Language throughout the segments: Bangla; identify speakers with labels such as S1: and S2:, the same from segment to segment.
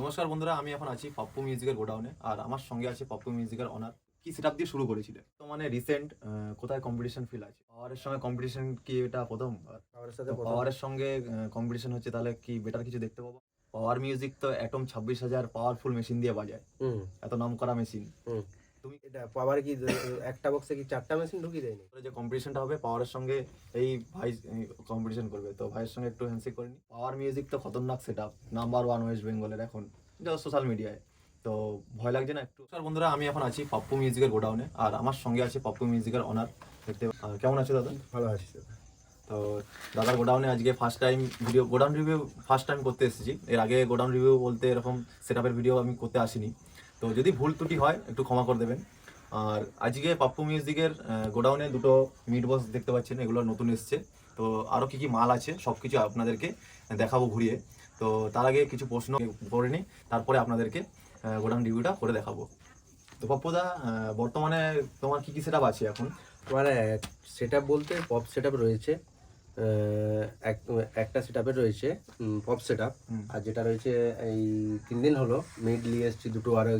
S1: নমস্কার বন্ধুরা আমি এখন আছি পাপ্পু মিউজিকের গোডাউনে আর আমার সঙ্গে আছে পাপ্পু মিউজিকের অনার কি সেটআপ দিয়ে শুরু করেছিলে? তো মানে রিসেন্ট কোথায় কম্পিটিশন ফিল আছে? পাওয়ারের সঙ্গে কম্পিটিশন কি এটা প্রথম?
S2: পাওয়ারের সাথে
S1: পাওয়ারের সঙ্গে কম্পিটিশন হচ্ছে তাহলে কি বেটার কিছু দেখতে পাবো? পাওয়ার মিউজিক তো অ্যাটম ছাব্বিশ হাজার পাওয়ারফুল মেশিন দিয়ে বাজায়। এত নাম করা মেশিন
S2: এটা পাওয়ার কি একটা বক্সে কি চারটা মেশিন ঢুকিয়ে দেয়নি
S1: যে কম্পিটিশনটা হবে পাওয়ারের সঙ্গে এই ভাই কম্পিটিশন করবে। তো ভাইয়ের সঙ্গে একটু হ্যান্ডশেক করে নি। পাওয়ার মিউজিক তো খতরনাক set up number one West বেঙ্গলের এখন। যা সোশ্যাল মিডিয়ায় তো ভয় লাগছে না একটু? স্যার বন্ধুরা আমি এখন আছি পাপ্পু মিউজিকের গোডাউনে আর আমার সঙ্গে আছে পাপ্পু মিউজিকের অনার দেখতে কেমন আছো দাদা?
S2: ভালো দাদা।
S1: তো দাদার গোডাউনে আজকে first time video godown review first time করতে এসেছি। এর আগে গোডাউন রিভিউ বলতে এরকম সেট ভিডিও আমি করতে আসিনি। তো যদি ভুল ত্রুটি হয় একটু ক্ষমা করে দেবেন। আর আজকে পাপ্পু মিউজিকের গোডাউনে দুটো মিট বক্স দেখতে পাচ্ছেন, এগুলো নতুন এসছে। তো আরও কী কী মাল আছে সব কিছু আপনাদেরকে দেখাবো ঘুরিয়ে। তো তার আগে কিছু প্রশ্ন করে নিই, তারপরে আপনাদেরকে গোডাউন রিভিউটা করে দেখাবো। তো পাপ্পুদা বর্তমানে তোমার কী কী সেট আছে এখন?
S2: মানে সেট বলতে পপ সেট রয়েছে। একটা সেট রয়েছে পপ সেট
S1: আপ
S2: আর যেটা রয়েছে এই তিন দিন হলো মিড নিয়ে এসেছি দুটো আর
S1: এই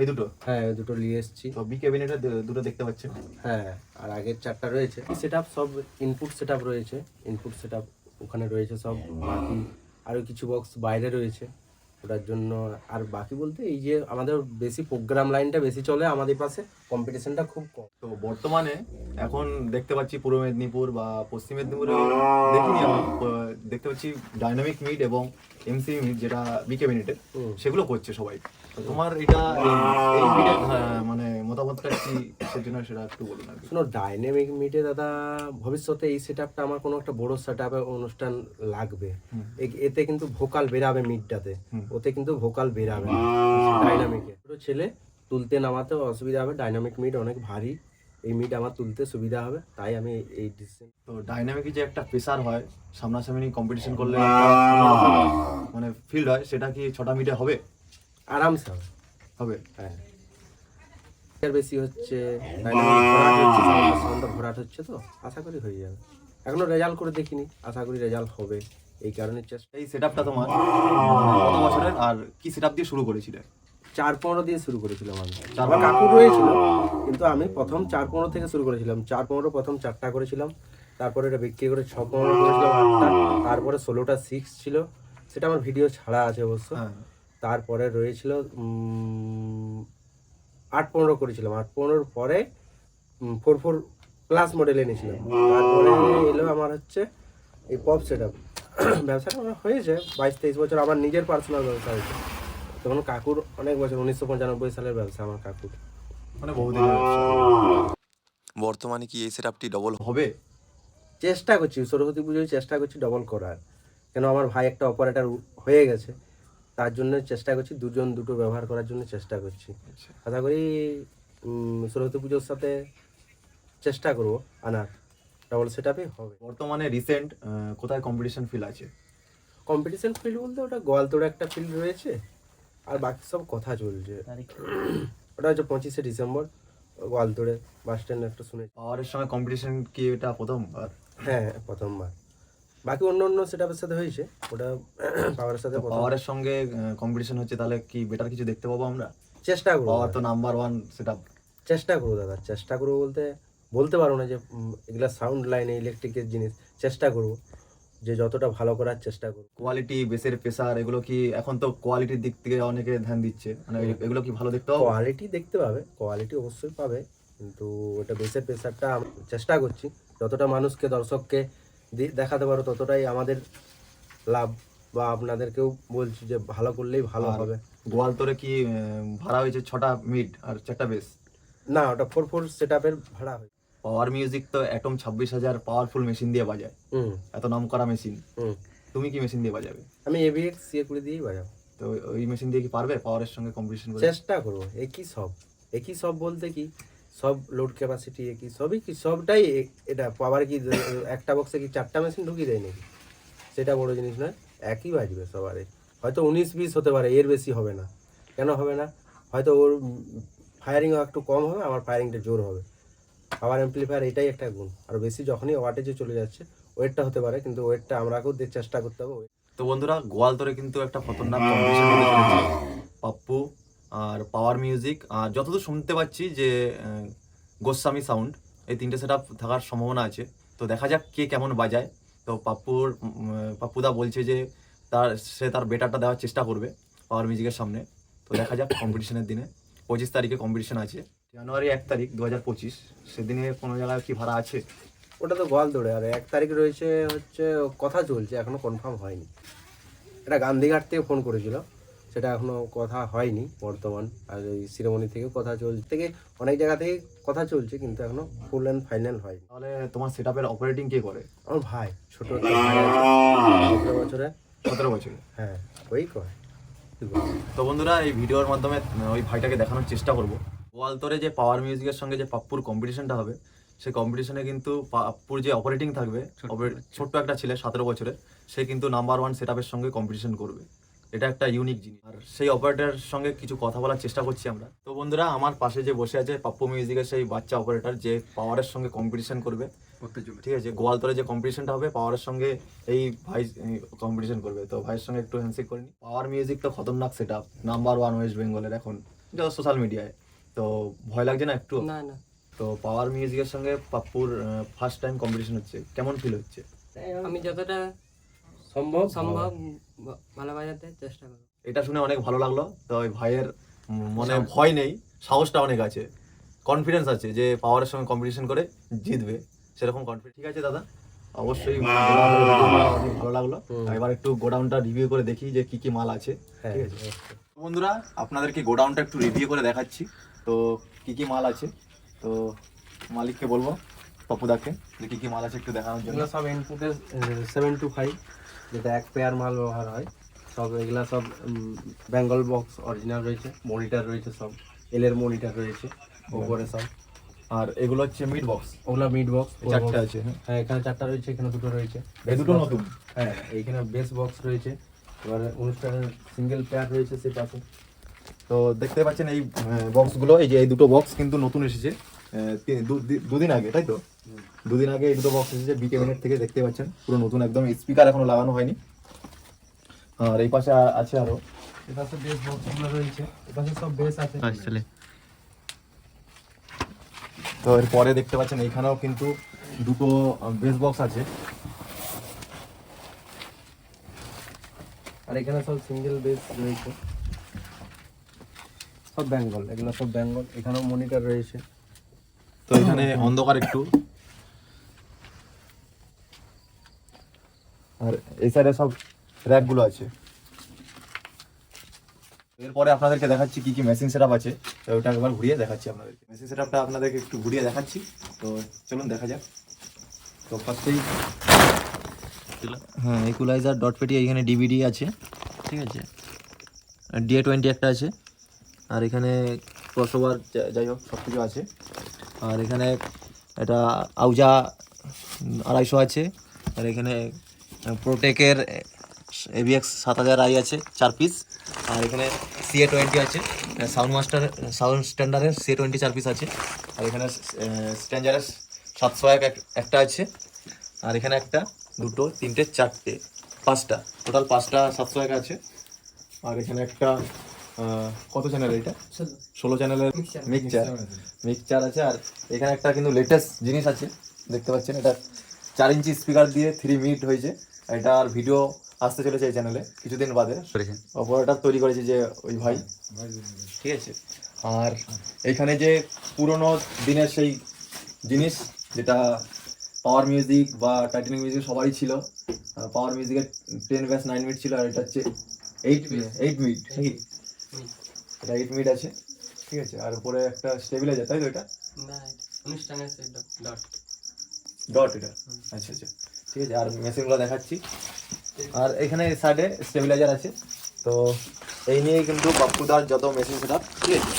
S1: এই দুটো?
S2: হ্যাঁ দুটো নিয়ে এসেছি।
S1: তো বি ক্যাবিনেটের দুটো দেখতে পাচ্ছেন
S2: হ্যাঁ আর আগের চারটা রয়েছে। সেট সব ইনপুট সেট রয়েছে। ইনপুট সেট ওখানে রয়েছে সব। বাকি আরও কিছু বক্স বাইরে রয়েছে। ওটার জন্য। আর বাকি বলতে এই যে আমাদের বেশি প্রোগ্রাম লাইনটা বেশি চলে আমাদের পাশে কম্পিটিশনটা খুব কম।
S1: তো বর্তমানে এখন দেখতে পাচ্ছি পূর্ব মেদিনীপুর বা পশ্চিম মেদিনীপুরে দেখিনি আমি দেখতে পাচ্ছি ডাইনামিক মিট এবং এমসি মিট যেটা বিকে
S2: মিনিটের।
S1: সেগুলো করছে সবাই। তোমার এটা এই- এই মানে মতামতটা কি সেজন্য সেটা একটু বলুন
S2: শোনো ডাইনামিক মিটে দাদা ভবিষ্যতে এই সেট আমার কোনো একটা বড় সেট অনুষ্ঠান লাগবে। এতে কিন্তু ভোকাল বেরাবে মিটটাতে ওতে কিন্তু ভোকাল বেরাবে। ডাইনামিকে ছোটো ছেলে তুলতে নামাতে অসুবিধা হবে। ডাইনামিক মিট অনেক ভারী। এই মিট আমার তুলতে সুবিধা হবে। তাই আমি এই ডিসিশন
S1: তো ডাইনামিকে যে একটা প্রেসার হয় সামনাসামনি কম্পিটিশন করলে মানে ফিল্ড হয় সেটা কি ছটা মিটে হবে?
S2: আরামসে হবে।
S1: হবে।
S2: হ্যাঁ। এর বেশি হচ্ছে ডাইনামিক ভরাট হচ্ছে সাউন্ডটা ভরাট হচ্ছে তো আশা করি হয়ে যাবে। এখনও রেজাল্ট করে দেখিনি আশা করি রেজাল্ট হবে এই কারণে চেষ্টা
S1: এই সেট আপটা তোমার কত বছরের আর কি সেট দিয়ে শুরু করেছিলে?
S2: চার পনেরো দিয়ে শুরু করেছিলাম আমি।
S1: চার
S2: আমার কাকু রয়েছিল কিন্তু আমি প্রথম চার পনেরো থেকে শুরু করেছিলাম। চার পনেরো প্রথম চারটা করেছিলাম তারপরে এটা বিক্রি করে ছ পনেরো করেছিলাম আটটা তারপরে ষোলোটা সিক্স ছিল। সেটা আমার ভিডিও ছাড়া আছে অবশ্য।
S1: হ্যাঁ।
S2: তারপরে রয়েছিল উম, আট পনেরো করেছিলাম। আট পনেরোর পরে ফোর ফোর প্লাস মডেল এনেছিলাম। তারপরে এলো আমার হচ্ছে এই পপ সেট আপ ব্যবসাটা আমার হয়েছে বাইশ তেইশ বছর। আমার নিজের পার্সোনাল ব্যবসা হয়েছে। তখন কাকুর অনেক বছর উনিশশো পঁচানব্বই সালের ব্যবসা আমার কাকুর।
S1: মানে ব্যবসা।
S3: বর্তমানে কি এই সেটআপটি ডবল
S1: হবে?
S2: চেষ্টা করছি সরস্বতী পুজোয় চেষ্টা করছি ডবল করার। কেন আমার ভাই একটা অপারেটার হয়ে গেছে। তার জন্য চেষ্টা করছি দুজন দুটো ব্যবহার করার জন্য চেষ্টা করছি।
S1: আচ্ছা।
S2: আশা করি সরস্বতী পুজোর সাথে চেষ্টা করব আনার। ডবল সেট হবে।
S1: বর্তমানে রিসেন্ট কোথায় কম্পিটিশন ফিল আছে?
S2: কম্পিটিশন ফিল্ড বলতে ওটা গোয়ালতোড়ে একটা ফিল্ড রয়েছে আর বাকি সব কথা চলছে। ওটা হচ্ছে পঁচিশে ডিসেম্বর গোয়ালতোড়ে বাস স্ট্যান্ড একটা শুনেছি।
S1: পাওয়ারের সঙ্গে কম্পিটিশন কি এটা প্রথমবার?
S2: হ্যাঁ প্রথমবার। বাকি অন্য অন্য সেটআপের সাথে হয়েছে। ওটা পাওয়ারের সাথে
S1: পাওয়ারের সঙ্গে কম্পিটিশন হচ্ছে তাহলে কি বেটার কিছু দেখতে পাবো আমরা?
S2: চেষ্টা করব।
S1: পাওয়ার তো নাম্বার ওয়ান সেটা
S2: চেষ্টা করব দাদা চেষ্টা করব বলতে বলতে পারব না যে এগুলা সাউন্ড লাইনে ইলেকট্রিকের জিনিস চেষ্টা করব। যে যতটা ভালো করার চেষ্টা করব।
S1: কোয়ালিটি বেসের প্রেসার এগুলো কি এখন তো কোয়ালিটির দিক থেকে অনেকে ধ্যান দিচ্ছে? মানে এগুলো কি ভালো দেখতে পাবো?
S2: কোয়ালিটি দেখতে পাবে কোয়ালিটি অবশ্যই পাবে। কিন্তু ওটা বেসের প্রেসারটা চেষ্টা করছি। যতটা মানুষকে দর্শককে দেখাতে পারো ততটাই আমাদের লাভ বা আপনাদেরকেও বলছি যে ভালো করলেই ভালো হবে।
S1: গোয়ালতোরে কি ভাড়া হয়েছে ছটা মিড আর চারটা বেস
S2: না ওটা ফোর ফোর সেট আপের ভাড়া হয়
S1: পাওয়ার মিউজিক তো অ্যাটম ছাব্বিশ হাজার পাওয়ারফুল মেশিন দিয়ে বাজায়। এত নাম করা মেশিন তুমি কি মেশিন দিয়ে বাজাবে?
S2: আমি এভিএক্স সিএ করে দিয়েই বাজাবো।
S1: তো ওই মেশিন দিয়ে কি পারবে পাওয়ারের সঙ্গে কম্পিটিশন করে?
S2: চেষ্টা করব একই সব। একই সব বলতে কি? সব লোড ক্যাপাসিটি একই সবই কি, সবটাই এটা পাওয়ার কি একটা বক্সে কি চারটা মেশিন ঢুকিয়ে দেয় নাকি? সেটা বড় জিনিস নয়, একই বাজবে সবারই। হয়তো উনিশ বিশ হতে পারে, এর বেশি হবে না। কেন হবে না? হয়তো ওর ফায়ারিংও একটু কম হবে আমার ফায়ারিংটা জোর হবে। পাওয়ার অ্যাম্পলিফায়ার এটাই একটা গুণ। আর বেশি যখনই ওয়াটেজে চলে যাচ্ছে ওয়েটটা হতে পারে, কিন্তু ওয়েটটা আমরাকেও চেষ্টা করতে হবে।
S1: তো বন্ধুরা, গোয়াল গোয়ালতরে কিন্তু একটা খতরনাক পাপ্পু আর পাওয়ার মিউজিক আর যতদূর শুনতে পাচ্ছি যে গোস্বামী সাউন্ড এই তিনটে সেট থাকার সম্ভাবনা আছে। তো দেখা যাক কে কেমন বাজায়। তো পাপ্পুর পাপ্পুদা বলছে যে, তার, সে তার বেটারটা দেওয়ার চেষ্টা করবে পাওয়ার মিউজিকের সামনে। তো দেখা যাক কম্পিটিশনের দিনে। পঁচিশ তারিখে কম্পিটিশন আছে। জানুয়ারি এক তারিখ দু হাজার পঁচিশ। সেদিনে কোনো জায়গায় কি ভাড়া আছে?
S2: ওটা তো গোয়াল দৌড়ে আর এক তারিখ রয়েছে হচ্ছে, কথা চলছে, এখনও কনফার্ম হয়নি। এটা গান্ধীঘাট থেকে ফোন করেছিল। সেটা এখনও কথা হয়নি বর্তমান। আর এই শিরোমণি থেকে কথা চলছে। থেকে অনেক জায়গা থেকে কথা চলছে কিন্তু এখনও ফুল অ্যান্ড ফাইনাল হয়নি।
S1: তাহলে তোমার সেট আপের অপারেটিং কে করে?
S2: আমার ভাই ছোট। সতেরো বছরে।
S1: সতেরো বছরে?
S2: হ্যাঁ ওই কয়
S1: তো বন্ধুরা এই ভিডিওর মাধ্যমে ওই ভাইটাকে দেখানোর চেষ্টা করব। গোয়ালতরে যে পাওয়ার মিউজিকের সঙ্গে যে পাপ্পুর কম্পিটিশনটা হবে সেই কম্পিটিশনে কিন্তু পাপ্পুর যে অপারেটিং থাকবে ছোট্ট একটা ছেলে সতেরো বছরে সে কিন্তু নাম্বার ওয়ান সেট সঙ্গে কম্পিটিশন করবে। এটা একটা ইউনিক জিনিস। আর সেই অপারেটরের সঙ্গে কিছু কথা বলার চেষ্টা করছি আমরা। তো বন্ধুরা আমার পাশে যে বসে আছে পাপ্পু মিউজিকের সেই বাচ্চা অপারেটর যে পাওয়ারের সঙ্গে কম্পিটিশন করবে। ঠিক আছে গোয়ালতরে যে কম্পিটিশনটা হবে পাওয়ারের সঙ্গে এই ভাই কম্পিটিশন করবে। তো ভাইয়ের সঙ্গে একটু হ্যান্ডশেক করে নি। পাওয়ার মিউজিক তো খতরনাক set up number one west বেঙ্গলের এখন যত সোশ্যাল মিডিয়ায় তো ভয় লাগছে না একটু?
S4: না না।
S1: তো পাওয়ার মিউজিকের সঙ্গে পাপ্পুর ফার্স্ট টাইম কম্পিটিশন হচ্ছে। কেমন ফিল হচ্ছে?
S4: আমি যতটা
S2: সম্ভব?
S4: সম্ভব। ভালো বাজাতে চেষ্টা করব
S1: এটা শুনে অনেক ভালো লাগল। তো ওই ভাইয়ের মনে ভয় নেই সাহসটা অনেক আছে কনফিডেন্স আছে যে পাওয়ারের সঙ্গে কম্পিটিশন করে জিতবে সেরকম কনফিডেন্স ঠিক আছে দাদা? অবশ্যই ভালো লাগল এবার একটু গোডাউনটা রিভিউ করে দেখি যে কি কি মাল আছে।
S2: হ্যাঁ
S1: ঠিক আছে? বন্ধুরা আপনাদেরকে গোডাউনটা একটু রিভিউ করে দেখাচ্ছি। তো কি কি মাল আছে? তো মালিককে বলব পপুদাকে যে কি কি মাল আছে একটু দেখানোর জন্য।
S2: সব ইনপুটের সেভেন টু ফাইভ যেটা এক পেয়ার মাল ব্যবহার হয় সব এগুলা সব বেঙ্গল বক্স অরিজিনাল রয়েছে মনিটার রয়েছে সব এলের মনিটার রয়েছে ওপরে সব।
S1: আর এগুলো হচ্ছে মিড বক্স
S2: ওগুলো মিড বক্স
S1: চারটা আছে হ্যাঁ।
S2: হ্যাঁ এখানে চারটা রয়েছে এখানে দুটো রয়েছে।
S1: এই দুটো নতুন?
S2: হ্যাঁ এইখানে বেস বক্স রয়েছে। এবার অনুষ্ঠানের সিঙ্গেল পেয়ার রয়েছে সে পাশে।
S1: তো দেখতে পাচ্ছেন এই বক্সগুলো এই যে এই দুটো বক্স কিন্তু নতুন এসেছে। দুদিন আগে তাই তো? দুদিন আগে দুটো বক্স এসেছে বি ক্যাবিনেট থেকে দেখতে পাচ্ছেন। পুরো নতুন একদম স্পিকার এখনও লাগানো হয়নি। আর এই পাশে আছে আরও।
S2: এ পাশে বেস বক্সগুলো রয়েছে। পাশে সব বেস আছে।
S1: তো এরপরে দেখতে পাচ্ছেন এইখানেও কিন্তু দুটো বেস বক্স আছে।
S2: আর এখানে সব সিঙ্গেল বেস রয়েছে। সব বেঙ্গল এগুলো সব বেঙ্গল এখানেও মনিটর রয়েছে।
S1: তো এখানে অন্ধকার একটু। আর এই সাইডে সব র্যাকগুলো আছে। এরপরে আপনাদেরকে দেখাচ্ছি কি কি মেশিন সেটআপ আছে। তো ওটা একবার ঘুরিয়ে দেখাচ্ছি আপনাদেরকে। মেশিন সেটআপটা আপনাদেরকে একটু ঘুরিয়ে দেখাচ্ছি। তো চলুন দেখা যাক। তো ফার্স্টেই হ্যাঁ ইকুলাইজার ডট পেটি এখানে ডিভিডি আছে। ঠিক আছে? ডিএ টোয়েন্টি একটা আছে। আর এখানে ক্রসওভার যাই হোক সব কিছু আছে। আর এখানে এটা আউজা আড়াইশো আছে, আর এখানে প্রোটেকের এভিএক্স সাত হাজার আই আছে, চার পিস আর এখানে সিএ টোয়েন্টি আছে সাউন্ড মাস্টার সাউন্ড স্ট্যান্ডার্ডের সিএ টোয়েন্টি চার পিস আছে, আর এখানে স্ট্যান্ডার্ডের সাতশো এক এক- একটা আছে, আর এখানে একটা, দুটো, তিনটে, চারটে, পাঁচটা, টোটাল পাঁচটা সাতশো এক আছে, আর এখানে একটা কত চ্যানেল এটা? ষোলো। চ্যানেলের মিক্সচার মিক্সচার আছে আর এখানে একটা কিন্তু লেটেস্ট জিনিস আছে দেখতে পাচ্ছেন এটা চার ইঞ্চি স্পিকার দিয়ে থ্রি মিনিট হয়েছে এটার ভিডিও আসতে চলেছে এই চ্যানেলে কিছুদিন বাদে। অপারেটার তৈরি করেছে যে ওই ভাই। ঠিক আছে? আর এখানে যে পুরনো দিনের সেই জিনিস যেটা পাওয়ার মিউজিক বা টাইটানিক মিউজিক সবাই ছিল পাওয়ার মিউজিকের টেন ব্যাস নাইন মিনিট ছিল আর এটা হচ্ছে এইট এইট মিনিট এটা এইট মিট আছে ঠিক আছে? আর উপরে একটা স্টেবিলাইজার তাই তো এটা?
S4: অনুষ্ঠানের ডট
S1: ডট এটা। আচ্ছা আচ্ছা। ঠিক আছে আর মেশিনগুলো দেখাচ্ছি। আর এখানে সাইডে স্টেবিলাইজার আছে। তো এই নিয়ে কিন্তু বাপ্পুদার যত মেশিন সেটা ঠিক আছে?